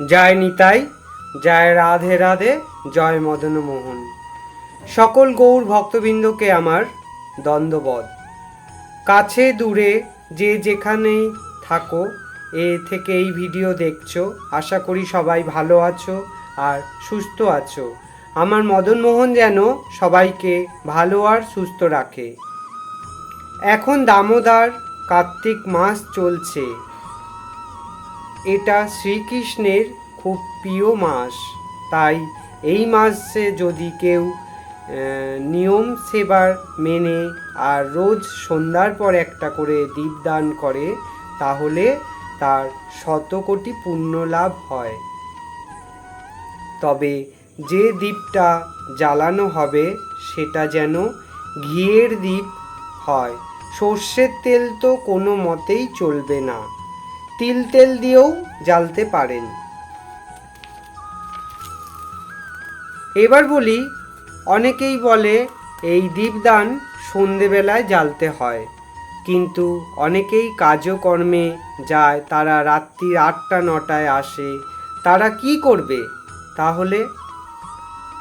জয় নিতাই, জয় রাধে রাধে, জয় মদন মোহন। সকল গৌর ভক্তবৃন্দকে আমার দ্বন্দ্ববধ কাছে দূরে যে যেখানেই থাকো, এ থেকে এই ভিডিও দেখছ, আশা করি সবাই ভালো আছো আর সুস্থ আছো। আমার মদন মোহন যেন সবাইকে ভালো আর সুস্থ রাখে। এখন দামোদর কার্তিক মাস চলছে। এটা শ্রীকৃষ্ণের খুব প্রিয় মাস। তাই এই মাসে যদি কেউ নিয়ম সেবার মেনে আর রোজ সন্ধ্যার পর একটা করে দীপদান করে, তাহলে তার শত কোটি পুণ্য লাভ হয়। তবে যে দ্বীপটা জ্বালানো হবে, সেটা যেন ঘিয়ের দ্বীপ হয়। সর্ষের তেল তো কোনো মতেই চলবে না। তিল তেল দিয়েও জ্বালতে পারেন। এবার বলি, অনেকেই বলে এই দীপদান সন্ধেবেলায় জ্বালতে হয়। কিন্তু অনেকেই কাজকর্মে যায়, তারা রাত্রি আটটা, নটায় আসে। তারা কি করবে? তাহলে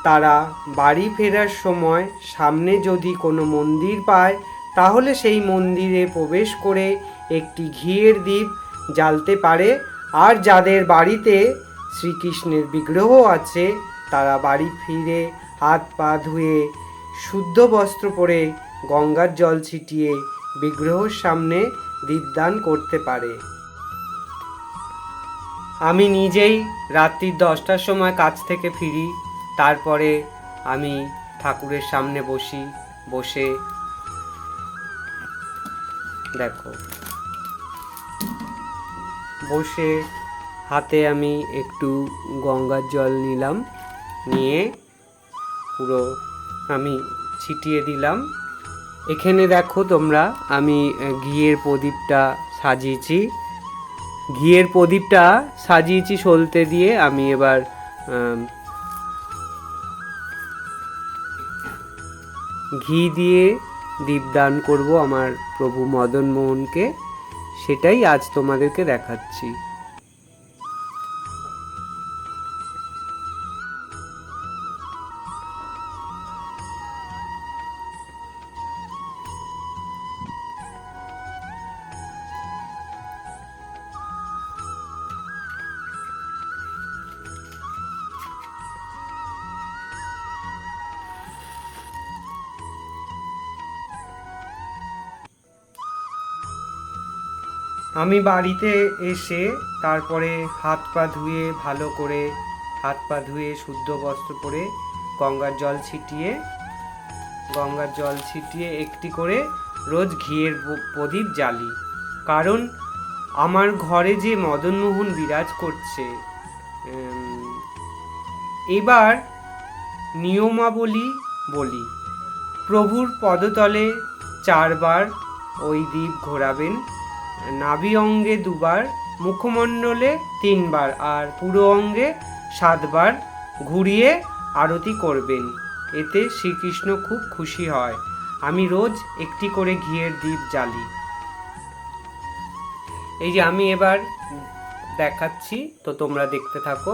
তারা বাড়ি ফেরার সময় সামনে যদি কোনো মন্দির পায়, তাহলে সেই মন্দিরে প্রবেশ করে একটি ঘিয়ের দ্বীপ জ্বালতে পারে। আর যাদের বাড়িতে শ্রীকৃষ্ণের বিগ্রহ আছে, তারা বাড়ি ফিরে হাত পা ধুয়ে শুদ্ধ বস্ত্র পরে গঙ্গার জল ছিটিয়ে বিগ্রহর সামনে দীপদান করতে পারে। আমি নিজেই রাত্রি দশটার সময় কাজ থেকে ফিরি, তারপরে আমি ঠাকুরের সামনে বসি, বসে দেখো। বসে হাতে আমি একটু গঙ্গার জল নিলাম, নিয়ে পুরো আমি ছিটিয়ে দিলাম। এখানে দেখো তোমরা, আমি ঘিয়ের প্রদীপটা সাজিয়েছি। ঘিয়ের প্রদীপটা সাজিয়েছি সলতে দিয়ে আমি এবার ঘি দিয়ে দীপদান করব আমার প্রভু মদন মোহনকে সেটাই আজ তোমাদেরকে দেখাচ্ছি। আমি বাড়িতে এসে তারপরে হাত পা ধুয়ে ভালো করে হাত পা ধুয়ে শুদ্ধ বস্ত্র পরে গঙ্গার জল ছিটিয়ে, গঙ্গার জল ছিটিয়ে একটি করে রোজ ঘিয়ের প্রদীপ জ্বালি। কারণ আমার ঘরে যে মদনমোহন বিরাজ করছে এবার নিয়মাবলী বলি। প্রভুর পদতলে চারবার ওই দ্বীপ ঘোরাবেন নাভি অঙ্গে দুবার, মুখমণ্ডলে তিনবার, আর পুরো অঙ্গে সাতবার ঘুরিয়ে আরতি করবেন। এতে শ্রীকৃষ্ণ খুব খুশি হয়। আমি রোজ একটি করে ঘিয়ের দ্বীপ জ্বালি। এই যে আমি এবার দেখাচ্ছি, তো তোমরা দেখতে থাকো।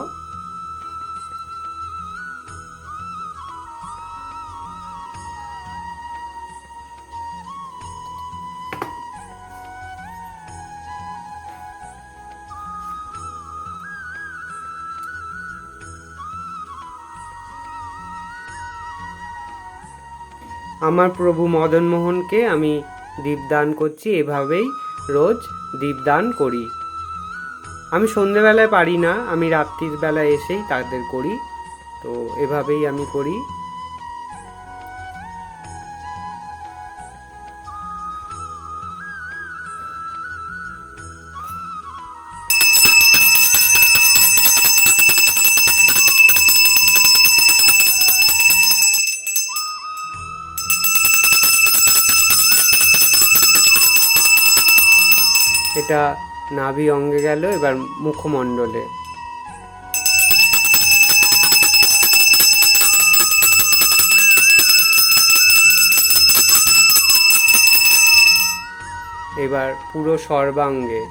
আমার প্রভু মদনমোহনকে আমি দীপদান করছি, এভাবেই রোজ দীপদান করি। আমি সন্ধেবেলায় পারি না, আমি রাত্রির বেলায় এসেই তাদের করি। তো এভাবেই আমি করি। এটা নাভি অঙ্গে গেল এবার মুখমণ্ডলে। এবার পুরো সর্বাঙ্গে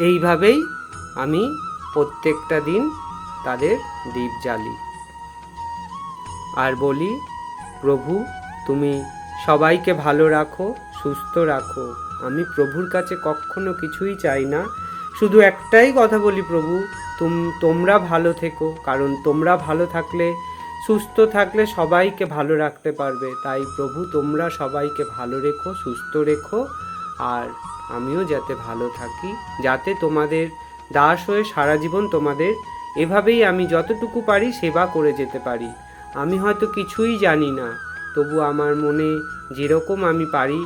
এইভাবেই আমি প্রত্যেকটা দিন তাদের দীপ জ্বালি। আর বলি, প্রভু, তুমি সবাইকে ভালো রাখো, সুস্থ রাখো। আমি প্রভুর কাছে কখনো কিছুই চাই না। শুধু একটাই কথা বলি, প্রভু, তুম, তোমরা ভালো থেকো, কারণ তোমরা ভালো থাকলে, সুস্থ থাকলে সবাইকে ভালো রাখতে পারবে। তাই প্রভু, তোমরা সবাইকে ভালো রেখো, সুস্থ রেখো, আর আমিও যাতে ভালো থাকি, যাতে তোমাদের দাস হয়ে সারা জীবন তোমাদের এভাবেই আমি যতটুকু পারি সেবা করে যেতে পারি। আমি হয়তো কিছুই জানি না, তবু আমার মনে যেরকম আমি পারি,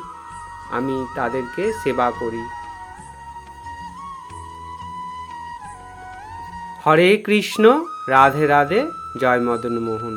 আমি তাদেরকে সেবা করি। হরে কৃষ্ণ, রাধে রাধে, জয় মদন মোহন